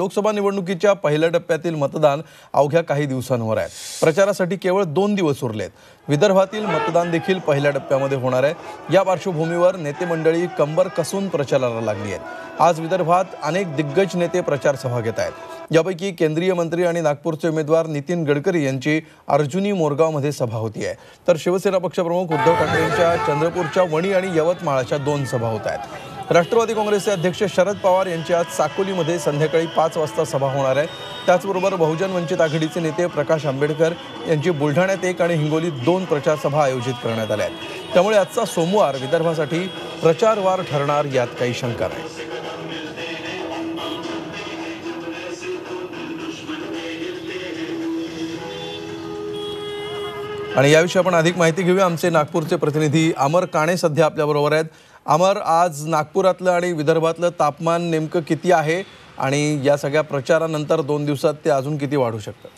लोकसभा निवडणुकीच्या पहिल्या टप्प्यातील मतदान अवघ्या काही दिवसांवर आहे. प्रचारासाठी केवळ दोन दिवस उरलेत. विदर्भातील मतदान देखील पहिल्या टप्प्यामध्ये होणार आहे. या पार्श्वभूमीवर नेते मंडळी कंबर कसून प्रचाराला लागली आहेत. आज विदर्भात अनेक दिग्गज नेते प्रचार सभा घेत आहेत. यापैकी केंद्रीय मंत्री आणि नागपूरचे उमेदवार नितीन गडकरी यांची अर्जुनी मोरगावमध्ये सभा होती आहे. तर शिवसेना पक्षप्रमुख उद्धव ठाकरेंच्या चंद्रपूरच्या वणी आणि यवतमाळाच्या दोन सभा होत आहेत. राष्ट्रवादी काँग्रेसचे अध्यक्ष शरद पवार यांची आज साकोलीमध्ये संध्याकाळी पाच वाजता सभा होणार आहे. त्याचबरोबर बहुजन वंचित आघाडीचे नेते प्रकाश आंबेडकर यांची बुलढाण्यात एक आणि हिंगोलीत दोन प्रचारसभा आयोजित करण्यात आल्या आहेत. त्यामुळे आजचा सोमवार विदर्भासाठी प्रचारवार ठरणार यात काही शंका नाही. आणि याविषयी आपण अधिक माहिती घेऊया. आमचे नागपूरचे प्रतिनिधी अमर काणे सध्या आपल्याबरोबर आहेत. अमर आज नागपुरातलं आणि विदर्भातलं तापमान नेमकं किती आहे? आणि या सगळ्या प्रचारानंतर दोन दिवसात ते अजून किती वाढू शकतं?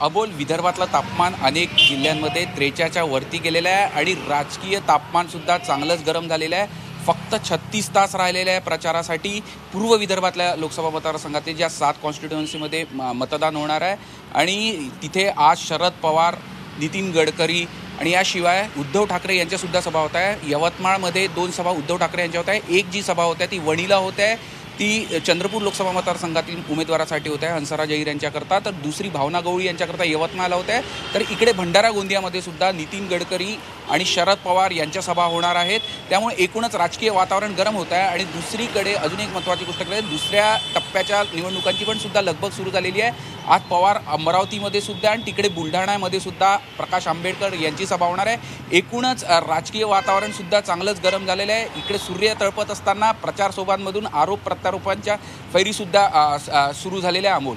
अबोल विदर्भातलं तापमान अनेक जिल्ह्यांमध्ये त्रेचाच्या वरती गेलेलं आहे आणि राजकीय तापमानसुद्धा चांगलंच गरम झालेलं आहे. फक्त छत्तीस तास राहिलेल्या आहे प्रचारासाठी. पूर्व विदर्भातल्या लोकसभा मतदारसंघातील ज्या सात कॉन्स्टिट्युएन्सीमध्ये म- मतदान होणार आहे. आणि तिथे आज शरद पवार नितीन गडकरी आणि याशिवाय उद्धव ठाकरे यांच्यासुद्धा सभा होत आहे. यवतमाळमध्ये दोन सभा उद्धव ठाकरे यांच्या होत आहे. एक जी सभा होत आहे ती वणीला होत आहे. ती चंद्रपूर लोकसभा मतदारसंघातील उमेदवारासाठी होत आहे हंसराज जहीर यांच्याकरता. तर दुसरी भावना गवळी यांच्याकरता यवतमाळला होत आहे. तर इकडे भंडारा गोंदियामध्ये सुद्धा नितीन गडकरी आणि शरद पवार यांच्या सभा होणार आहेत. त्यामुळे एकूणच राजकीय वातावरण गरम होत आहे आणि दुसरीकडे अजून एक महत्त्वाची गोष्ट म्हणजे दुसऱ्या टप्प्याच्या निवडणुकांची पण सुद्धा लगबग सुरू झालेली आहे. आज पवार अमरावतीमध्ये सुद्धा आणि तिकडे बुलढाण्यामध्ये सुद्धा प्रकाश आंबेडकर यांची सभा होणार आहे. एकूणच राजकीय वातावरण सुद्धा चांगलंच गरम झालेलं आहे. इकडे सूर्य तळपत असताना प्रचार सोबांमधून आरोप प्रत्यारोपांच्या फैरीसुद्धा सुरू झालेल्या आहे अमोल.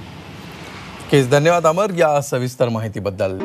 केस धन्यवाद अमर या सविस्तर माहितीबद्दल.